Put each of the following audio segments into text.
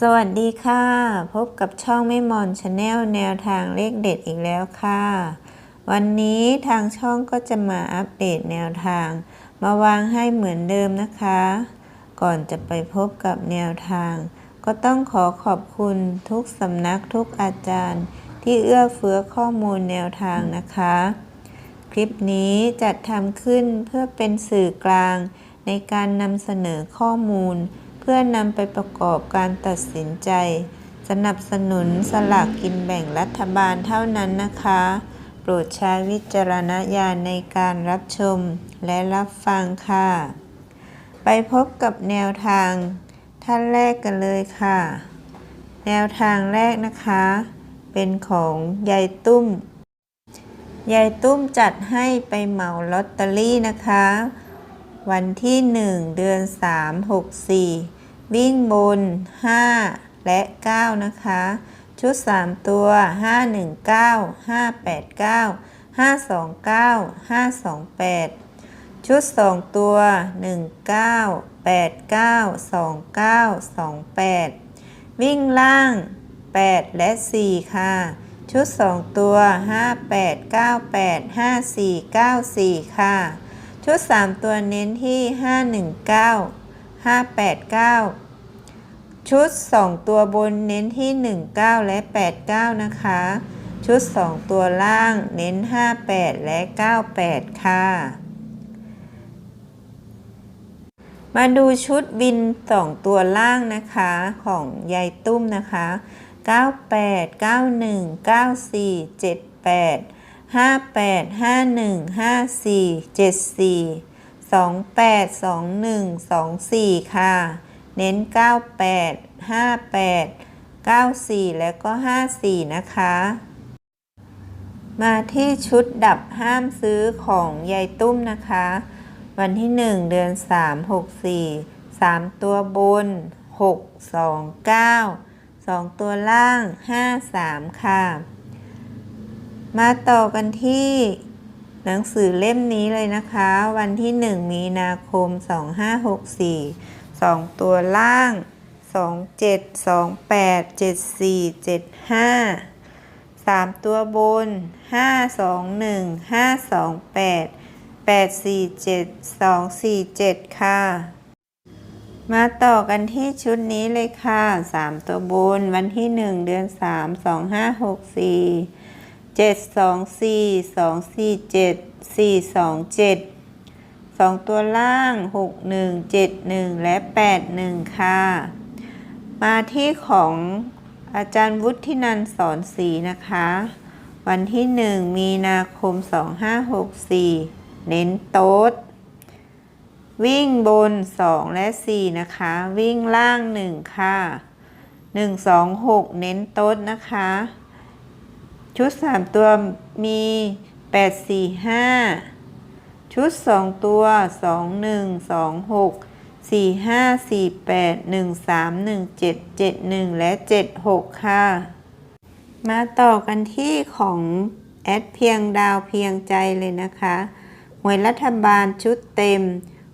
สวัสดีค่ะ พบกับช่องไม่มอนชาแนลแนวทางเลขเด็ดอีกแล้วค่ะ วันนี้ทางช่องก็จะมาอัปเดตแนวทาง มาวางให้เหมือนเดิมนะคะ ก่อนจะไปพบกับแนวทาง ก็ต้องขอขอบคุณทุกสำนักทุกอาจารย์ ที่เอื้อเฟื้อข้อมูลแนวทางนะคะ คลิปนี้จัดทำขึ้นเพื่อเป็นสื่อกลางในการนำเสนอข้อมูล พื่อนำไปประกอบการตัดสินใจ สนับสนุนสลากกินแบ่งรัฐบาลเท่านั้นนะคะ โปรดใช้วิจารณญาณในการรับชมและรับฟังค่ะ ไปพบกับแนวทางท่านแรกกันเลยค่ะ แนวทางแรกนะคะ เป็นของยายตุ้มยายตุ้มจัดให้ไปเหมาลอตเตอรี่นะคะ วันที่ 1 เดือน 3 6 4 วิ่งบน 5 และ 9 นะคะ ชุด 3 ตัว 519 589 529 528 ชุด 2 ตัว 19 89 29 28 วิ่งล่าง 8 และ 4 ค่ะ ชุด 2 ตัว 5 8 9 8 5 4 9 4 ค่ะ ชุด 3 ตัวเน้นที่ 519 589 ชุด 2 ตัวบนเน้นที่ 19 และ 89 นะคะ ชุด 2 ตัวล่างเน้น 58 และ 98 ค่ะ มาดูชุดวิน 2 ตัวล่างนะคะของยายตุ้มนะคะ 98 91 94 78 58 51 54 74 28 21 24 ค่ะ เน้น 98 58 94 แล้วก็ 54 นะคะ มาที่ชุดดับห้ามซื้อของยายตุ้มนะคะ วันที่ 1 เดือน 3 6 4 3 ตัวบน 6 2 9 2 ตัวล่าง 5 3 ค่ะ มาต่อกันที่ หนังสือเล่มนี้เลยนะคะ วันที่ 1 มีนาคม 2564 2 ตัวล่าง 2 7 2 8 7 4 7 5 3 ตัวบน 5 2 1 5 2 8 8 4 7 2 4 7 ค่ะ มาต่อกันที่ชุดนี้เลยค่ะ 3 ตัวบน วันที่ 1 เดือน 3 2564 2 5 6 4 7 2 4 2 4 7 4 2 7 2ตัวล่าง6 1 7 1และ8 1ค่ะ มาที่ของอาจารย์วุฒินันสอนสีนะคะ วันที่1มีนาคม2564เน้นโต๊ดวิ่งบน 2 และ 4 นะคะ วิ่งล่าง 1 ค่ะ 1 2 6 เน้นโต๊ดนะคะ ชุด 3 ตัวมี 8 4 5 ชุด 2 ตัว 2 1 2 6 4 5 4 8 1 3 1 7 7 1 และ 7 6 ค่ะ มาต่อกันที่ของแอดเพียงดาวเพียงใจเลยนะคะหวยรัฐบาลชุดเต็ม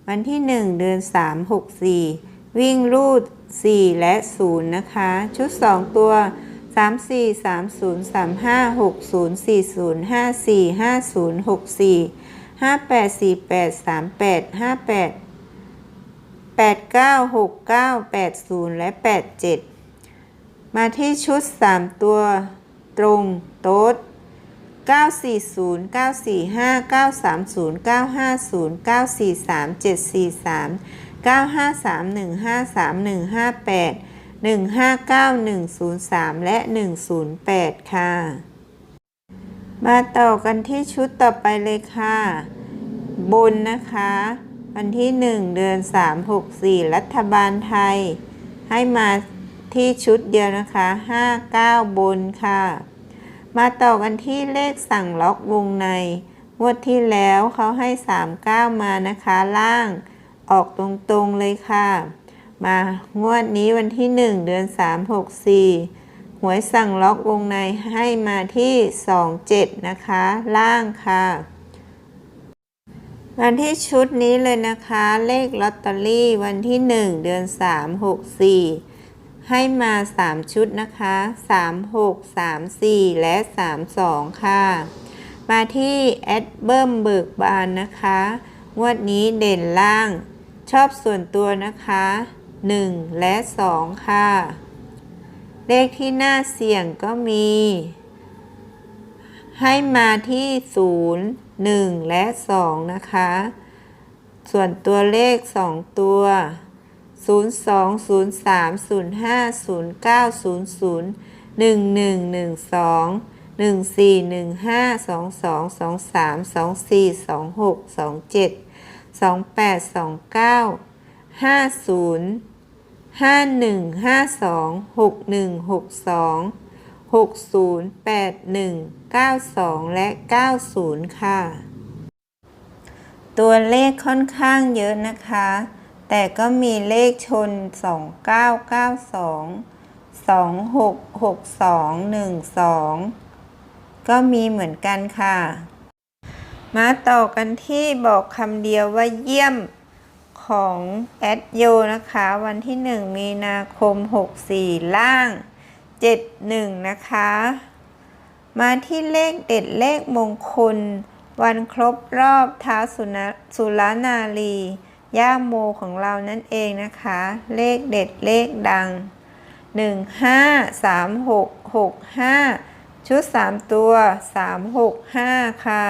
วันที่ 1 เดือน 3 6 4 วิ่งรูด 4 และ 0 นะคะ ชุด 2 ตัว 4 3 0 3 5 6 0 4 0 5 4 5 0 6 4 5 8 4 8 3 8 5 8 8 9 6 9 8 0 และ 8 7 มาที่ชุด 3 ตัวตรงโต๊ด940 945 930 950 943 743 953 153 158 159 103 และ 108 ค่ะ มาต่อกันที่ชุดต่อไปเลยค่ะ บนนะคะ วันที่ 1 เดือน 3 6 4 รัฐบาลไทย ให้มาที่ชุดเดียวนะคะ 59 บนค่ะ มาต่อกันที่เลขสั่งล็อกวงในงวดที่แล้วเขาให้ 39 มานะคะล่าง ออกตรงๆเลยค่ะ มางวดนี้วันที่ 1 เดือน 3 6 4 หวยสั่งล็อกวงในให้มาที่ 27 นะคะ ล่างค่ะวันที่ชุดนี้เลยนะคะ เลขลอตเตอรี่วันที่ 1 เดือน 3 6 4 ให้มา 3 ชุดนะคะ 3 6 3 4 และ 3 2 ค่ะ มาที่แอดเบิ้มเบิกบานนะคะ งวดนี้เด่นล่างชอบส่วนตัวนะคะ 1 และ 2 ค่ะ เลขที่น่าเสี่ยงก็มี ให้มาที่ 0 1 และ 2 นะคะ ส่วนตัวเลข 2 ตัว 0 2 0 5152 6162 6081 92 และ 90 ค่ะ ตัวเลขค่อนข้างเยอะนะคะ แต่ก็มีเลขชน 2992 2662 12 ก็มีเหมือนกันค่ะ มาต่อกันที่บอกคำเดียวว่าเยี่ยม ของแอดโยนะคะ วันที่ 1 มีนาคม 64 ล่าง 71 นะคะ มาที่เลขเด็ดเลขมงคล วันครบรอบท้าสุนสุรนารีย่าโมของเรานั่นเองนะคะ เลขเด็ดเลขดัง 1 5 3 6 6 5 ชุด 3 ตัว 3 6 5 ค่ะ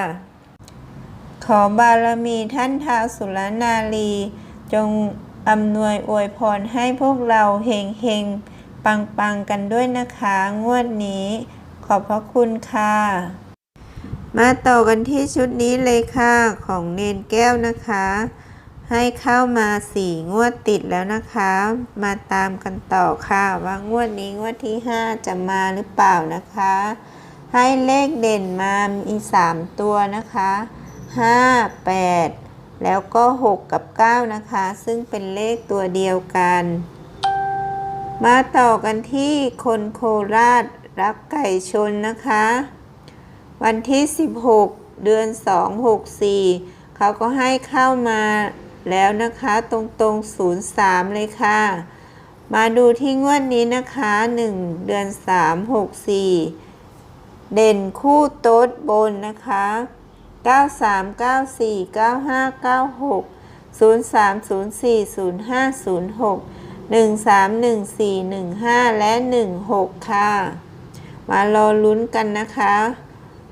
ขอบารมีท่านท้าสุรนารี จงอำนวยอวยพรให้พวกเราเฮงเฮงปังปังกันด้วยนะคะ งวดนี้ ขอบพระคุณค่ะ มาต่อกันที่ชุดนี้เลยค่ะของเนนแก้วนะคะ ให้เข้ามาสี่งวดติดแล้วนะคะ มาตามกันต่อค่ะ ว่างวดนี้งวดที่ 5 จะมาหรือเปล่านะคะ ให้เลขเด่นมามี 3 ตัวนะคะ 5 8 แล้วก็ 6 กับ 9 นะคะ ซึ่งเป็นเลขตัวเดียวกัน มาต่อกันที่คนโคราชรักไก่ชนนะคะ วันที่ 16 เดือน 2 64 เขาก็ให้เข้ามาแล้วนะคะตรงๆ 03 เลยค่ะ มาดูที่งวดนี้นะคะ 1 เดือน 3 64 เด่นคู่โต๊ดบนนะคะ 93 94 95 96 03 04 05 06 13 14 15 และ 16 ค่ะ มารอลุ้นกันนะคะ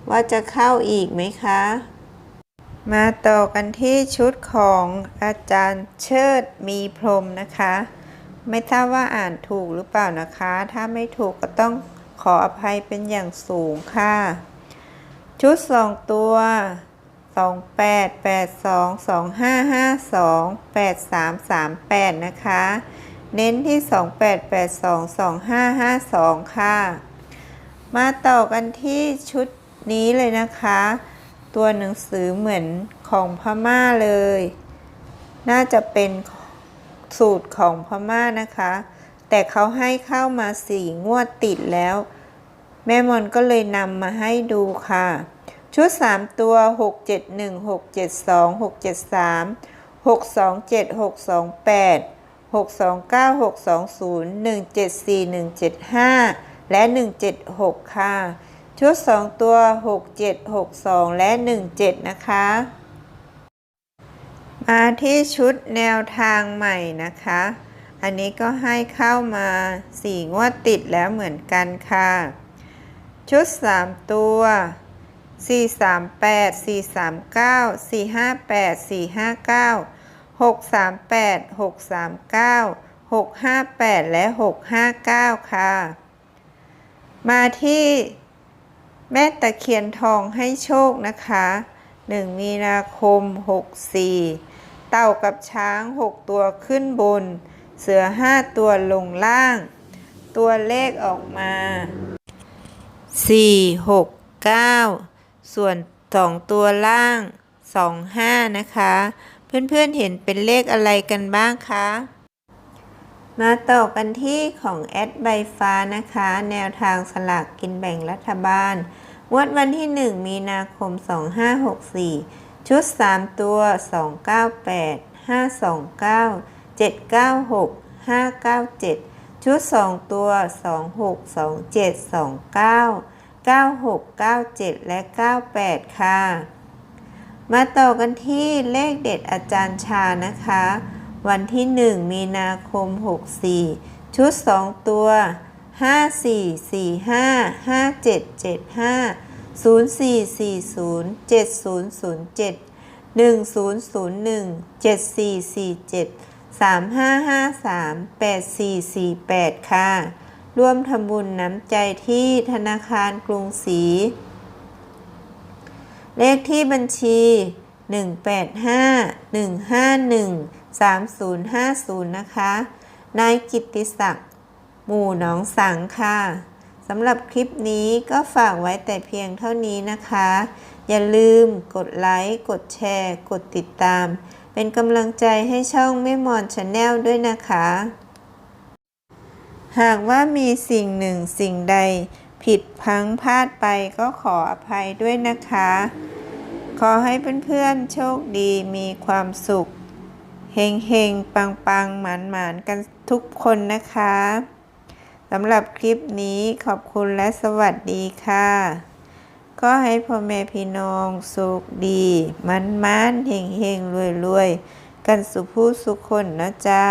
ว่าจะเข้าอีกไหมคะ มาต่อกันที่ชุดของอาจารย์เชิดมีพรหมนะคะ ไม่ทราบว่าอ่านถูกหรือเปล่านะคะ ถ้าไม่ถูกก็ต้องขออภัยเป็นอย่างสูงค่ะ ชุด2ตัว28 82 2552 8338นะคะ เน้นที่2882 2552ค่ะ มาต่อกันที่ชุดนี้เลยนะคะ ตัวหนังสือเหมือนของพม่าเลย น่าจะเป็นสูตรของพม่านะคะ แต่เขาให้เข้ามาสี่งวดติดแล้ว แม่มอนก็เลยนำมาให้ดูค่ะ ชุด 3 ตัว 6 7 1 6 7 2 6 7 3 6 2 7 6 2 8 6 2 9 6 2 0 1 7 4 1 7 5 และ 176 ค่ะ ชุด 2 ตัว 6 7 6 2 และ 17 นะคะ มาที่ชุดแนวทางใหม่นะคะ อันนี้ก็ให้เข้ามา 4 งวดติดแล้วเหมือนกันค่ะ ชุด 3 ตัว 438 439 458 459 638 639 658 และ 659 ค่ะ มาที่แม่ตะเคียนทองให้โชคนะคะ 1 มีนาคม 64 เต่ากับช้าง 6 ตัวขึ้นบน เสือ 5 ตัวลงล่าง ตัวเลขออกมา 4 6 9ส่วน2ตัวล่าง2 5นะคะ เพื่อนๆเห็นเป็นเลขอะไรกันบ้างคะ มาต่อกันที่ของแอดใบฟ้านะคะ แนวทางสลากกินแบ่งรัฐบาลงวดวันที่ 1 มีนาคม 2564 ชุด 3 ตัว 298 529 796 597 ชุด 2 ตัว 26 27 29 96 97 และ 98 ค่ะ มาต่อกันที่เลขเด็ดอาจารย์ชานะคะ วันที่ 1 มีนาคม 64 ชุด 2 ตัว 5 4 4 5 5 7 3 5 5 3 8 4 4 8 ค่ะ ร่วมทำบุญน้ำใจที่ธนาคารกรุงศรี เลขที่บัญชี 185 151 3050 นะคะ นายกิตติศักดิ์ หมู่หนองสังค่ะสำหรับคลิปนี้ก็ฝากไว้แต่เพียงเท่านี้นะคะ อย่าลืมกดไลค์ กดแชร์ กดติดตาม เป็นกำลังใจให้ช่องไม่มอนชาแนลด้วยนะคะ หากว่ามีสิ่งหนึ่งสิ่งใด ผิดพังพลาดไปก็ขออภัยด้วยนะคะ ขอให้เพื่อนๆโชคดีมีความสุข เฮงเฮงปังปังหมานหมานกันทุกคนนะคะสำหรับคลิปนี้ขอบคุณและสวัสดีค่ะ ก็ให้พ่อแม่พี่น้องสุขดี มันมันเฮงเฮงรวยรวยกันสุผู้สุขคนนะจ้า